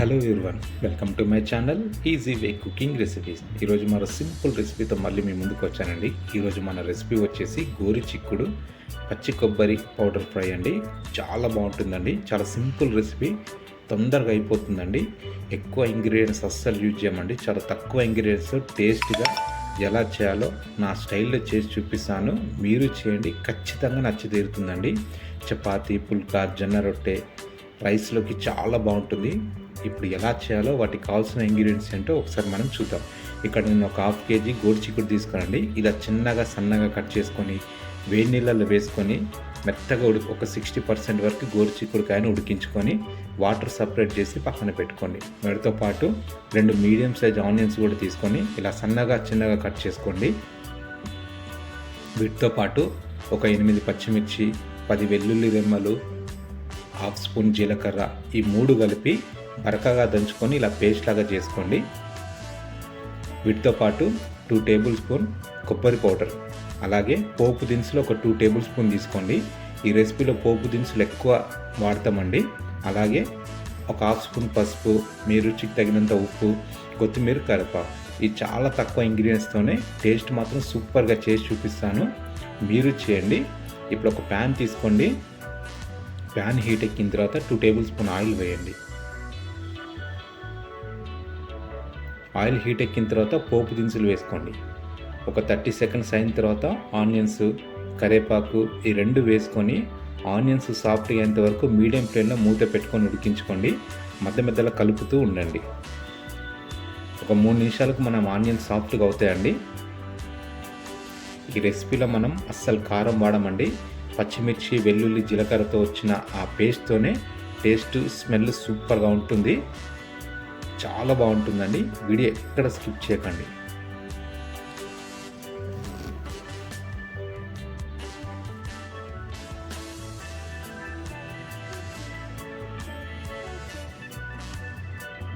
Hello everyone welcome to my channel easy way cooking recipes ఈరోజు మరో simple రెసిపీతో మళ్ళీ మీ ముందుకు వచ్చానండి. ఈరోజు మన రెసిపీ వచ్చేసి గోరి చిక్కుడు పచ్చి కొబ్బరి పౌడర్ ఫ్రై అండి. చాలా బాగుంటుందండి. చాలా సింపుల్ రెసిపీ. తొందరగా అయిపోతుందండి. ఎక్కువ ఇంగ్రీడియంట్స్ అస్సలు యూజ్ చేయమండి. చాలా తక్కువ ఇంగ్రీడియంట్స్ టేస్ట్గా ఎలా చేయాలో నా స్టైల్లో చేసి చూపిస్తాను. మీరు చేయండి. ఖచ్చితంగా నచ్చి తీరుతుందండి. చపాతీ పుల్కా జొన్న రొట్టె రైస్లోకి చాలా బాగుంటుంది. ఇప్పుడు ఎలా చేయాలో వాటికి కావాల్సిన ఇంగ్రీడియంట్స్ ఏంటో ఒకసారి మనం చూద్దాం. ఇక్కడ నేను ఒక హాఫ్ కేజీ గోరుచిక్కుడు తీసుకురండి ఇలా చిన్నగా సన్నగా కట్ చేసుకొని వేడి నీళ్ళల్లో వేసుకొని మెత్తగా ఉడి ఒక సిక్స్టీ పర్సెంట్ వరకు గోరుచిక్కుడుకాయను ఉడికించుకొని వాటర్ సపరేట్ చేసి పక్కన పెట్టుకోండి. వాటితో పాటు రెండు మీడియం సైజ్ ఆనియన్స్ కూడా తీసుకొని ఇలా సన్నగా చిన్నగా కట్ చేసుకోండి. వీటితో పాటు ఒక ఎనిమిది పచ్చిమిర్చి పది వెల్లుల్లి రెమ్మలు హాఫ్ స్పూన్ జీలకర్ర ఈ మూడు కలిపి బరకగా దంచుకొని ఇలా పేస్ట్ లాగా చేసుకోండి. వీటితో పాటు టూ టేబుల్ స్పూన్ కొబ్బరి పౌడర్ అలాగే పోపు దినుసులు ఒక టూ టేబుల్ స్పూన్ తీసుకోండి. ఈ రెసిపీలో పోపు దినుసులు ఎక్కువ వాడతామండి. అలాగే ఒక హాఫ్ స్పూన్ పసుపు మీ రుచికి తగినంత ఉప్పు కొత్తిమీర కరప ఇది చాలా తక్కువ ఇంగ్రీడియంట్స్తోనే టేస్ట్ మాత్రం సూపర్గా చేసి చూపిస్తాను. మీరు చేయండి. ఇప్పుడు ఒక ప్యాన్ తీసుకోండి. ప్యాన్ హీట్ ఎక్కిన తర్వాత టూ టేబుల్ స్పూన్ ఆయిల్ వేయండి. ఆయిల్ హీట్ ఎక్కిన తర్వాత పోపు దినుసులు వేసుకోండి. ఒక థర్టీ సెకండ్స్ అయిన తర్వాత ఆనియన్స్ కరేపాకు ఈ రెండు వేసుకొని ఆనియన్స్ సాఫ్ట్ అయ్యేంత వరకు మీడియం ఫ్లేమ్లో మూత పెట్టుకొని ఉడికించుకోండి. మధ్య మధ్యలో కలుపుతూ ఉండండి. ఒక మూడు నిమిషాలకు మనం ఆనియన్స్ సాఫ్ట్గా అవుతాయండి. ఈ రెసిపీలో మనం అస్సలు కారం వాడమండి. పచ్చిమిర్చి వెల్లుల్లి జీలకర్రతో వచ్చిన ఆ పేస్ట్తోనే టేస్ట్ స్మెల్ సూపర్గా ఉంటుంది. చాలా బాగుంటుందండి. వీడియో ఎక్కడ స్కిప్ చేయకండి.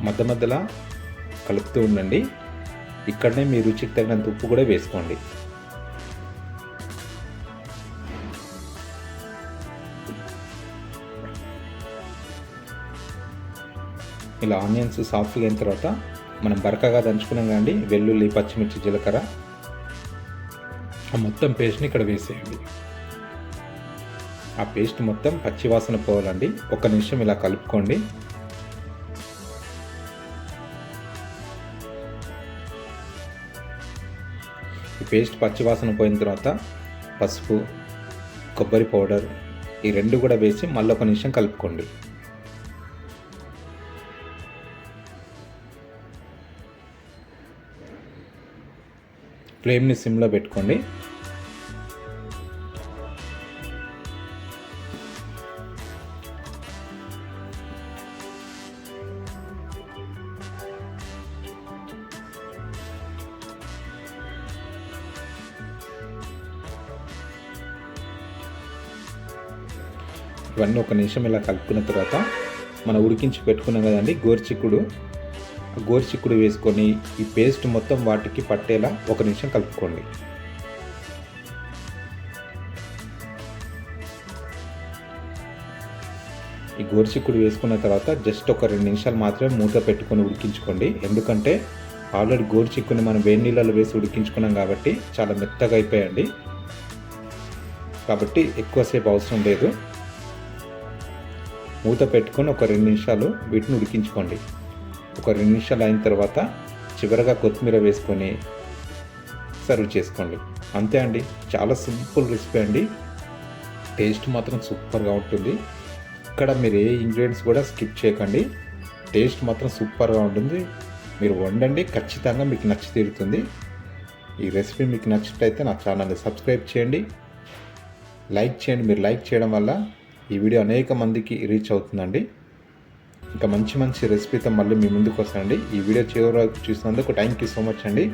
మధ్య మధ్యలో కలుపుతూ ఉండండి. ఇక్కడనే మీ రుచికి తగినంత ఉప్పు కూడా వేసుకోండి. ఇలా ఆనియన్స్ సాఫ్ట్గా అయిన తర్వాత మనం బరకగా దంచుకున్నాం కానీ వెల్లుల్లి పచ్చిమిర్చి జీలకర్ర. ఆ మొత్తం పేస్ట్ని ఇక్కడ వేసేయండి. ఆ పేస్ట్ మొత్తం పచ్చివాసన పోవాలండి. ఒక నిమిషం ఇలా కలుపుకోండి. ఈ పేస్ట్ పచ్చివాసన పోయిన తర్వాత పసుపు కొబ్బరి పౌడర్ ఈ రెండు కూడా వేసి మళ్ళీ ఒక నిమిషం కలుపుకోండి. ఫ్లేమ్ని సిమ్లో పెట్టుకోండి. ఇవన్నీ ఒక నిమిషం ఇలా కలుపుకున్న తర్వాత మనం ఉడికించి పెట్టుకున్నాం కదండి గోరుచిక్కుడు. గోరుచిక్కుడు వేసుకొని ఈ పేస్ట్ మొత్తం వాటికి పట్టేలా ఒక నిమిషం కలుపుకోండి. ఈ గోరుచిక్కుడు వేసుకున్న తర్వాత జస్ట్ ఒక రెండు నిమిషాలు మాత్రమే మూత పెట్టుకొని ఉడికించుకోండి. ఎందుకంటే ఆల్రెడీ గోరుచిక్కుని మనం వేడి నీళ్ళలో వేసి ఉడికించుకున్నాం కాబట్టి చాలా మెత్తగా అయిపోయండి. కాబట్టి ఎక్కువసేపు అవసరం లేదు. మూత పెట్టుకొని ఒక రెండు నిమిషాలు వీటిని ఉడికించుకోండి. ఒక రెండు నిమిషాలు అయిన తర్వాత చివరగా కొత్తిమీర వేసుకొని సర్వ్ చేసుకోండి. అంతే అండి. చాలా సింపుల్ రెసిపీ అండి. టేస్ట్ మాత్రం సూపర్గా ఉంటుంది. ఇక్కడ మీరు ఏ ఇంగ్రీడియంట్స్ కూడా స్కిప్ చేయకండి. టేస్ట్ మాత్రం సూపర్గా ఉంటుంది. మీరు వండండి. ఖచ్చితంగా మీకు నచ్చి తీరుతుంది. ఈ రెసిపీ మీకు నచ్చినట్లయితే నా ఛానల్ని సబ్స్క్రైబ్ చేయండి. లైక్ చేయండి. మీరు లైక్ చేయడం వల్ల ఈ వీడియో అనేక మందికి రీచ్ అవుతుందండి. ఇంకా మంచి మంచి రెసిపీతో మళ్ళీ మీ ముందుకు వస్తానండి. ఈ వీడియో చివరి వరకు చూసినందుకు థ్యాంక్ యూ సో మచ్ అండి.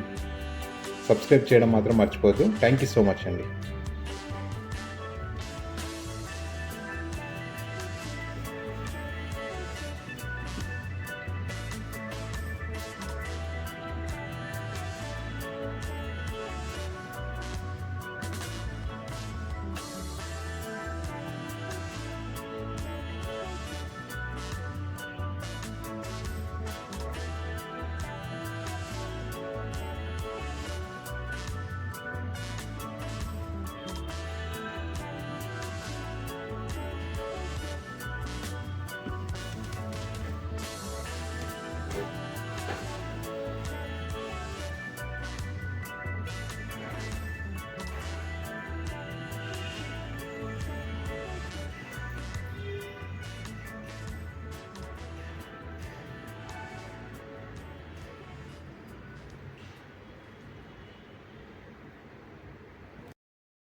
సబ్స్క్రైబ్ చేయడం మాత్రం మర్చిపోదు థ్యాంక్ యూ సో మచ్ అండి.